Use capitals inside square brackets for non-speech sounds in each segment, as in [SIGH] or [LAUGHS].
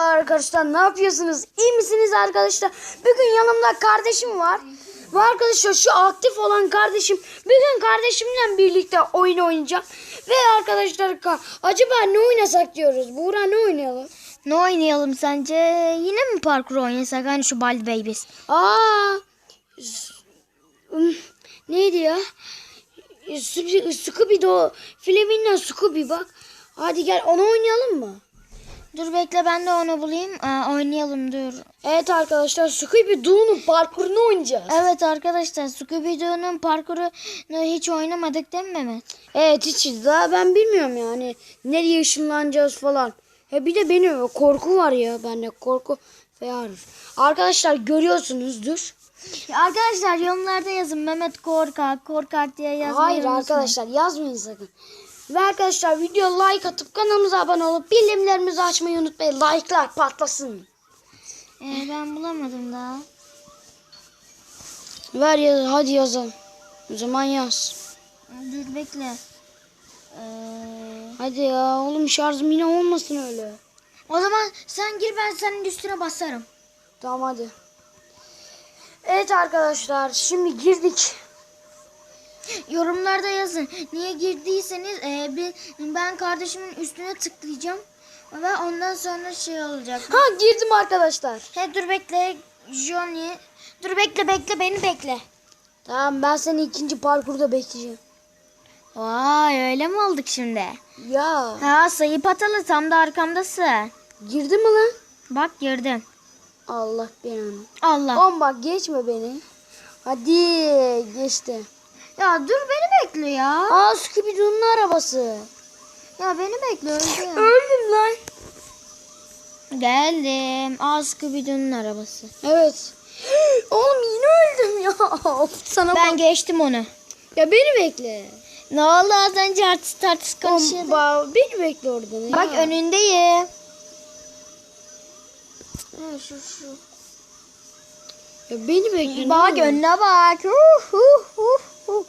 Arkadaşlar ne yapıyorsunuz? İyi misiniz arkadaşlar? Bugün yanımda kardeşim var. Ve arkadaşlar şu aktif olan kardeşim bugün kardeşimle birlikte oyun oynayacağım. Ve arkadaşlar ka- acaba ne oynasak diyoruz. Buğra ne oynayalım? Ne oynayalım sence? Yine mi parkur oynasak? Hani şu Bald Babies. Aa, ım, neydi ya? Scooby- Scooby-Doo. Filminden Scooby bak. Hadi gel onu oynayalım mı? Dur bekle ben de onu bulayım. Aa, oynayalım dur. Evet arkadaşlar Scooby-Doo'nun parkurunu oynayacağız. Evet arkadaşlar Scooby-Doo'nun parkurunu hiç oynamadık değil mi Mehmet? Evet hiç daha ben bilmiyorum yani nereye ışınlanacağız falan. He bir de benim korku var ya bende korku var. Arkadaşlar görüyorsunuzdur. Arkadaşlar yorumlarda yazın Mehmet korkak korkak diye yazmayı Hayır arkadaşlar yazmayın sakın. Ve arkadaşlar video like atıp kanalımıza abone olup bildirimlerimizi açmayı unutmayın. Like'lar patlasın. Ee, ben bulamadım daha. Ver yaz hadi yazalım. O zaman yaz. Dur bekle. Ee, Hadi ya oğlum şarjım yine olmasın öyle. o zaman sen gir ben senin üstüne basarım. Tamam hadi. Evet arkadaşlar şimdi girdik. Yorumlarda yazın. Niye girdiyseniz e, bir, ben kardeşimin üstüne tıklayacağım. Ve ondan sonra şey olacak. Ha girdim arkadaşlar. He dur bekle Johnny. Dur bekle bekle beni bekle. Tamam ben seni ikinci parkurda bekleyeceğim. Vay öyle mi olduk şimdi? Ya Ha sayı patalı tam da arkamdasın. girdi mi lan? Bak girdim. Allah belanı. Allah. Oğlum bak geçme beni. Hadi geçti. Ya dur beni bekle ya. Aa Scooby-Doo'nun arabası. Ya beni bekle öldüm. Öldüm lan. Geldim. Aa Scooby-Doo'nun arabası. Evet. [GASPS] Oğlum yine öldüm ya. [LAUGHS] Sana Ben bak. geçtim onu. Ya beni bekle. Ne oldu az önce artist tartış ba- beni bekle orada. ya. Bak önündeyim. Ha, şu şu. Ya beni bekle. Bak önüne bak. Uh, uh, uh, uh.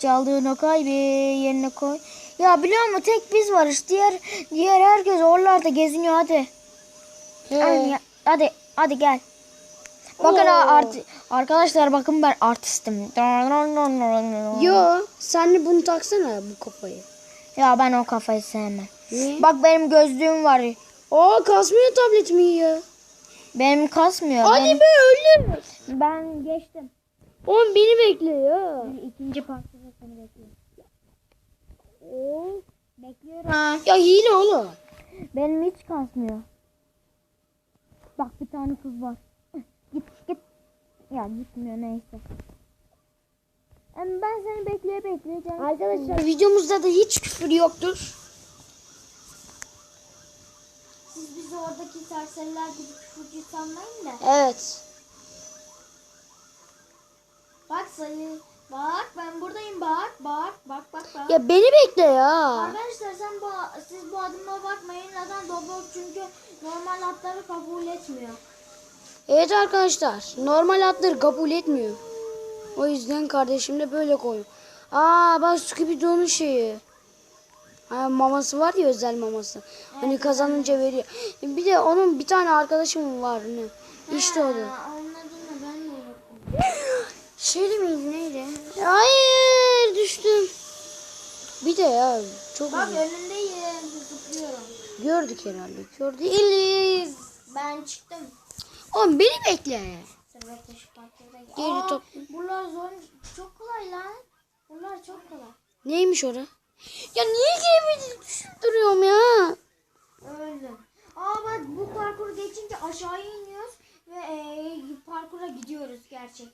Çaldığın o kaybı yerine koy. Ya biliyor musun tek biz varız. Diğer diğer herkes oralarda geziniyor hadi. Hadi, hadi hadi gel. Bakın art arkadaşlar bakın ben artistim. Yo sen de bunu taksana bu kafayı. Ya ben o kafayı sevmem. Niye? Bak benim gözlüğüm var. Aa kasmıyor tabletimi ya. Benim kasmıyor. Hadi benim- be öldüm. Ben geçtim. Oğlum beni bekle ya. İkinci parçada seni bekliyorum. Oo. Bekliyorum. Ya hile oğlum. Benim hiç kasmıyor. Bak bir tane kız var. [LAUGHS] Git git. Ya gitmiyor neyse. Hem ben seni bekleye bekleyeceğim. Arkadaşlar videomuzda da hiç küfür yoktur. Siz bizi oradaki serseriler gibi küfürcü sanmayın da. Evet. Bak sayı. Bak ben buradayım bak. Bak bak bak bak. Ya beni bekle ya. Arkadaşlar sen bu siz bu adıma bakmayın. Neden Doblo çünkü normal hatları kabul etmiyor. Evet arkadaşlar. Normal atları kabul etmiyor. O yüzden kardeşim de böyle koyuyor. Aa bak Scooby-Doo'nun şeyi. Ha, maması var ya özel maması. Hani kazanınca veriyor. Bir de onun bir tane arkadaşım var ne? İşte o da. Adını ben de [LAUGHS] Şeyli miydi neydi? Hayır düştüm. Bir de ya çok Bak uzun. önündeyim. Zıplıyorum. gördük herhalde. Gördük. Elif. Ben çıktım. Oğlum beni bekle. Şu. Geri Aa, topla. Bunlar zor. Çok kolay lan. Bunlar çok kolay. Neymiş ora? Ya niye gemide düşüp duruyorum ya? Öldüm. Aa bak bu parkuru geçince aşağıya iniyoruz ve e, parkura gidiyoruz gerçek.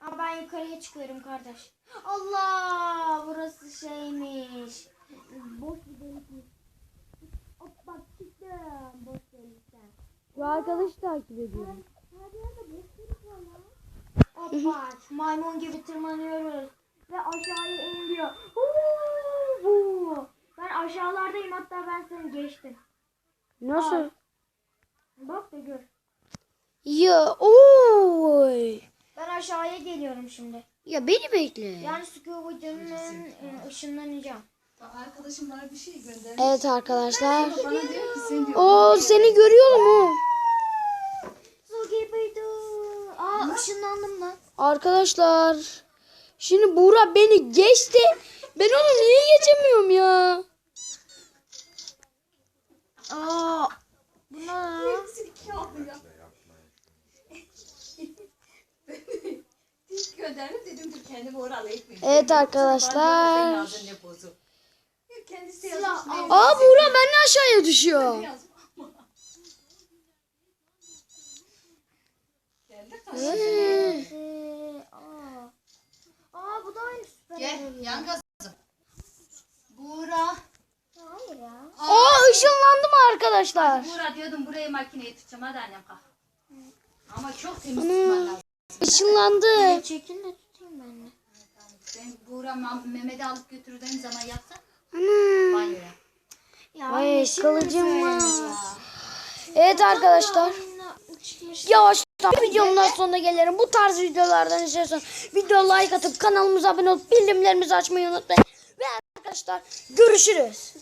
Aa ben yukarıya çıkıyorum kardeş. Allah burası şeymiş. Boş bir delikmiş. Hop bak çıktım boş delikten. Bu arkadaşı takip ediyorum. Hadi hadi boş delik var lan. Hop bak maymun gibi tırmanıyoruz. Ve aşağıya huu. Ben aşağılardayım hatta ben seni geçtim. Nasıl? Bak da gör. Ya oy. Ben aşağıya geliyorum şimdi. Ya beni bekle. Yani Scooby-Doo'nun e, ışınlanacağım. Arkadaşım bana bir şey gönderdi. Evet arkadaşlar. Oo seni görüyor mu? Aa ışınlandım lan. Arkadaşlar. Şimdi Buğra beni geçti. Ben onu niye geçemiyorum ya? Aa. Bu gönderdim dedim dur kendimi oralı etmeyeyim. Evet arkadaşlar. Kendisi yazmış. ne Aa Buğra ben de aşağıya düşüyor. [LAUGHS] Ee, aa. Aa bu da aynı süper. Gel yan gazım. Buğra. Hayır ya. Aa ışınlandım arkadaşlar. Buğra diyordum buraya makineye tutacağım hadi annem kalk. Ama çok temiz tutman lazım. Işınlandı. Çekil de tutayım ben de. Ben Buğra Mehmet'i alıp götürdüğüm zaman yapsak Ana. banyoya. Ya kılıcım mi var. Evet arkadaşlar. Çıkmış. Yavaştan videomun daha sonuna gelirim. Bu tarz videolardan istiyorsan video like atıp kanalımıza abone olup bildirimlerimizi açmayı unutmayın. Ve arkadaşlar görüşürüz.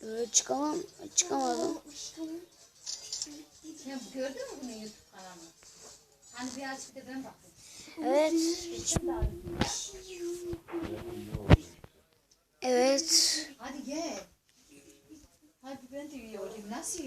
Şöyle çıkamam. Çıkamadım. Ne gördün mü bunun YouTube kanalını? Hani birazcık da ben. Evet. Evet. Hadi gel. Hadi ben de yiyordum. Nasıl?